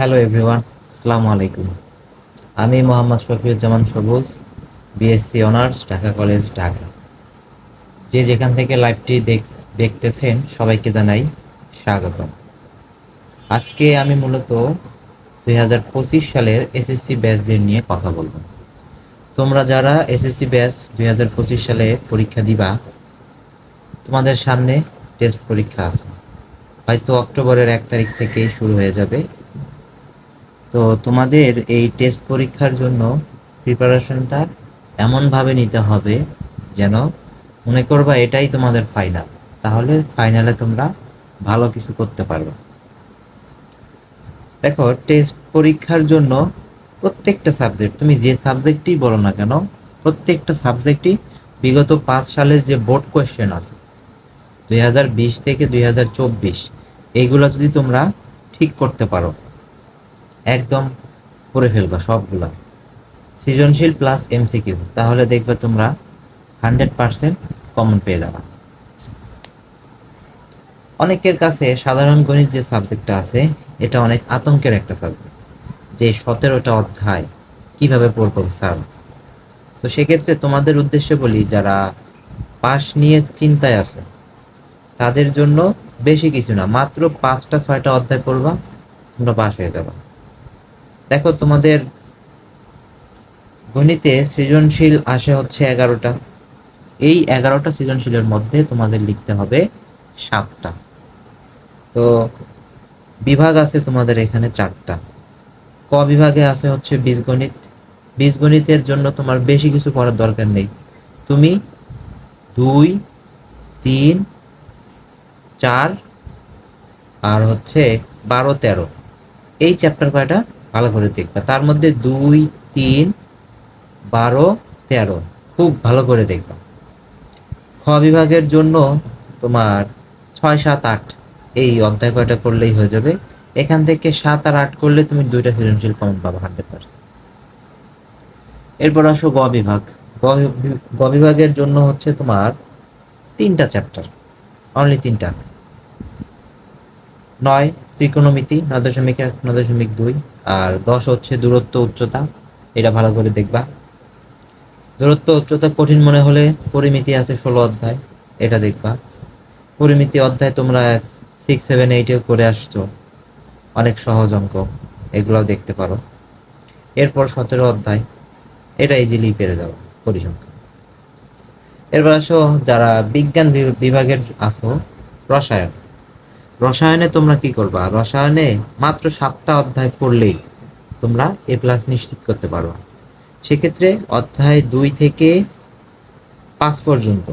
Hello everyone আসসালামু আলাইকুম আমি Mohammad Shafiuzzaman Sabuj BSc honours Dhaka college Dhaka যে যেখান থেকে লাইভটি দেখ, দেখতেছেন, সবাইকে জানাই স্বাগতম। আজকে আমি মূলত দুই হাজার পঁচিশ সালের এসএসসি ব্যাচদের নিয়ে কথা বলব। তোমরা যারা এসএসসি ব্যাচ দুই হাজার পঁচিশ সালে পরীক্ষা দিবা, তোমাদের সামনে টেস্ট পরীক্ষা আছে। হয়তো অক্টোবরের এক তারিখ থেকেই শুরু হয়ে যাবে তো তোমাদের এই টেস্ট পরীক্ষার জন্য প্রিপারেশনটা এমনভাবে নিতে হবে যেন মনে করবা এটাই তোমাদের ফাইনাল তাহলে ফাইনালে তোমরা ভালো কিছু করতে পারবে। দেখো টেস্ট পরীক্ষার জন্য প্রত্যেকটা সাবজেক্ট তুমি যে সাবজেক্টই বলো না কেন, প্রত্যেকটা সাবজেক্টই বিগত পাঁচ সালের যে বোর্ড কোয়েশ্চেন আছে, দুই হাজার বিশ থেকে দুই হাজার চব্বিশ এইগুলো যদি তোমরা ঠিক করতে পারো একদম করে ফেলবা সবগুলা। সৃজনশীল প্লাস এমসিকিউ তাহলে দেখবে তোমরা হান্ড্রেড পারসেন্ট কমন পেয়ে যাবা। অনেকের কাছে সাধারণ গণিত যে সাবজেক্টটা আছে, এটা অনেক আতঙ্কের একটা সাবজেক্ট যে সতেরোটা অধ্যায় কীভাবে পড়ব স্যার তো সেক্ষেত্রে তোমাদের উদ্দেশ্যে বলি, যারা পাস নিয়ে চিন্তায় আছে, তাদের জন্য বেশি কিছু না, মাত্র পাঁচটা, ছয়টা অধ্যায় পড়বা, তোমরা পাস হয়ে যাবা। দেখো, তোমাদের গণিতে সৃজনশীল আসে হচ্ছে এগারোটা। এই এগারোটা সৃজনশীলের মধ্যে তোমাদের লিখতে হবে সাতটা। তো বিভাগ আছে তোমাদের এখানে চারটা। ক বিভাগে আছে হচ্ছে বীজগণিত। বীজগণিতের জন্য তোমার বেশি কিছু পড়ার দরকার নেই। তুমি দুই, তিন, চার আর হচ্ছে বারো, তেরো। এই চ্যাপ্টার কয়টা? ভালো করে দেখবা তার মধ্যে দুই, তিন, বারো, তেরো। খুব ভালো করে দেখবা খ বিভাগের জন্য তোমার ছয়, সাত, আট এই অধ্যায় কয়টা করলেই হয়ে যাবে। এখান থেকে সাত আর আট করলে তুমি দুইটা সৃজনশীল কমন পাবে হান্ড্রেড পার্সেন্ট এরপর আসো গ বিভাগ। গ বিভাগের জন্য হচ্ছে তোমার তিনটা চ্যাপ্টার অনলি তিনটা। নয় ত্রিকোণমিতি নয় দশমিক এক নয় দশমিক দুই, আর দশ হচ্ছে দূরত্ব উচ্চতা। এটা ভালো করে দেখবা। দূরত্ব উচ্চতা কঠিন মনে হলে পরিমিতি আছে ষোলো অধ্যায়, এটা দেখবা। পরিমিতি অধ্যায় তোমরা সিক্স সেভেন এইটেও করে আসছো। অনেক সহজ অঙ্ক, এগুলোও দেখতে পারো। এরপর সতেরো অধ্যায়, এটা ইজিলি পেরে যাও, পরিসংখ্যান। এরপর আসো যারা বিজ্ঞান বিভাগের আসো রসায়ন। রসায়নে তোমরা কি করবা? রসায়নে মাত্র সাতটা অধ্যায় পড়লেই তোমরা এ প্লাস নিশ্চিত করতে পারো সেক্ষেত্রে অধ্যায় দুই থেকে পাঁচ পর্যন্ত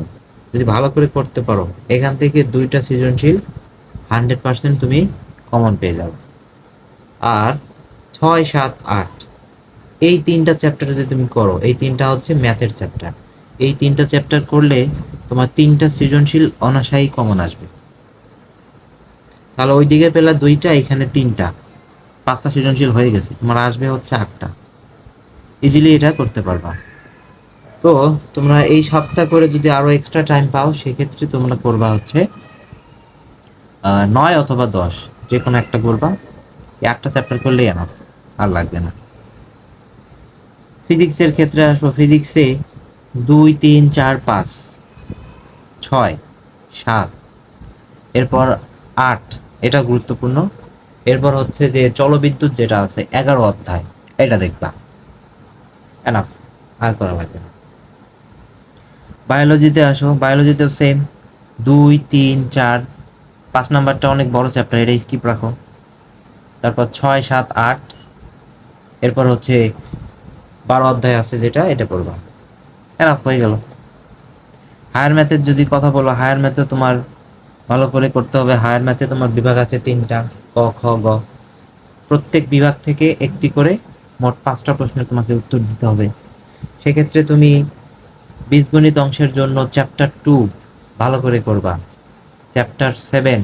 যদি ভালো করে করতে পারো, এখান থেকে দুইটা সৃজনশীল হান্ড্রেড পার্সেন্ট তুমি কমন পেয়ে যাবে। আর ছয়, সাত, আট, এই তিনটা চ্যাপ্টার যদি তুমি করো, এই তিনটা হচ্ছে ম্যাথের চ্যাপ্টার এই তিনটা চ্যাপ্টার করলে তোমার তিনটা সৃজনশীল অনাশায়ী কমন আসবে। তাহলে ওই দিকে পেলা দুইটা, এখানে তিনটা। পাঁচটা সৃজনশীল হয়ে গেছে। তোমার আসবে হচ্ছে আটটা। ইজিলি এটা করতে পারবা। তো তোমরা এই সাতটা করে যদি আরও এক্সট্রা টাইম পাও, সেক্ষেত্রে তোমরা করবা হচ্ছে নয় অথবা দশ। যে কোনো একটা করবা। একটা চ্যাপ্টার করলেই এনাফ আর লাগবে না। ফিজিক্সের ক্ষেত্রে আসো। ফিজিক্সে দুই, তিন, চার, পাঁচ, ছয়, সাত, এরপর আট এটা গুরুত্বপূর্ণ। এরপর হচ্ছে যে জলবিদ্যুৎ যেটা আছে, এগারো অধ্যায়, এটা দেখবা। এনাফ আর করা লাগবে না। বায়োলজিতে আসো বায়োলজিতেও সেম দুই, তিন, চার, পাঁচ নাম্বারটা অনেক বড় চ্যাপ্টার এটা স্কিপ রাখো। তারপর ছয়, সাত, আট, এরপর হচ্ছে বারো অধ্যায় আছে যেটা, এটা পড়বা। এনাফ হয়ে গেল। হায়ার ম্যাথের যদি কথা বলো হায়ার ম্যাথে তোমার ভালো করে করতে হবে। হায়ার ম্যাথে তোমার বিভাগ আছে তিনটা, ক, খ, গ। প্রত্যেক বিভাগ থেকে একটি করে মোট পাঁচটা প্রশ্নের তোমাকে উত্তর দিতে হবে। সেক্ষেত্রে তুমি বীজগণিত অংশের জন্য চ্যাপ্টার টু ভালো করে করবা। চ্যাপ্টার সেভেন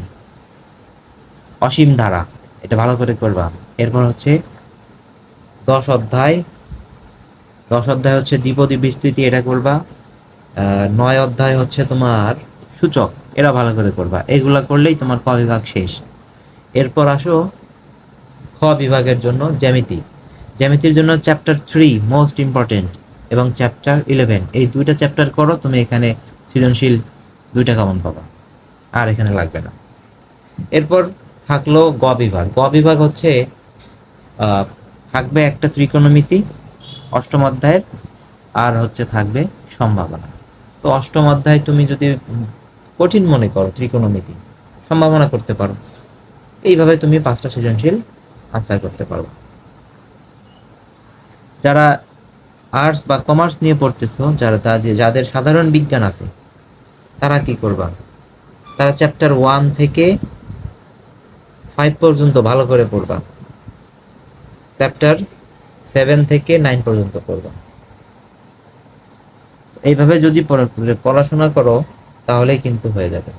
অসীম ধারা, এটা ভালো করে করবা। এরপর হচ্ছে দশ অধ্যায়। দশ অধ্যায় হচ্ছে দ্বিপদী বিস্তৃতি, এটা করবা। নয় অধ্যায় হচ্ছে তোমার সূচক। এরা ভালো করে করবা। এগুলা করলেই তোমার ক বিভাগ শেষ। এরপর আসো খ বিভাগের জন্য জ্যামিতি। জ্যামিতির জন্য চ্যাপ্টার থ্রি মোস্ট ইম্পর্টেন্ট এবং চ্যাপ্টার ইলেভেন এই দুইটা চ্যাপ্টার করো, তুমি এখানে সৃজনশীল দুইটা কমন পাবা। আর এখানে লাগবে না। এরপর থাকল গ বিভাগ। গ বিভাগ হচ্ছে থাকবে একটা ত্রিকোণমিতি অষ্টম অধ্যায়ের, আর হচ্ছে থাকবে সম্ভাবনা। তো অষ্টম অধ্যায় তুমি যদি কঠিন মনে করো, ত্রিকোণমিতি। সম্ভাবনা করতে পারো। এইভাবে তুমি পাঁচটা সৃজনশীল আনসার করতে পারো। যারা আর্টস বা কমার্স নিয়ে পড়তেছো, যারা যাদের সাধারণ বিজ্ঞান আছে, তারা কি করবা? তারা চ্যাপ্টার ওয়ান থেকে ফাইভ পর্যন্ত ভালো করে পড়বা। চ্যাপ্টার সেভেন থেকে নাইন পর্যন্ত পড়বা। এইভাবে যদি পড়াশোনা করো তাহলেই কিন্তু হয়ে যাবে।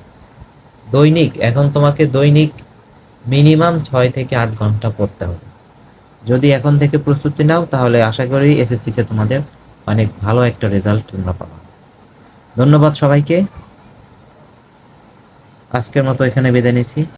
দৈনিক, এখন তোমাকে দৈনিক মিনিমাম ছয় থেকে আট ঘণ্টা পড়তে হবে। যদি এখন থেকে প্রস্তুতি নাও, তাহলে আশা করি এসএসসিতে তোমাদের অনেক ভালো একটা রেজাল্ট তোমরা পাবা। ধন্যবাদ সবাইকে। আজকের মতো এখানে বেঁধে নিচ্ছি।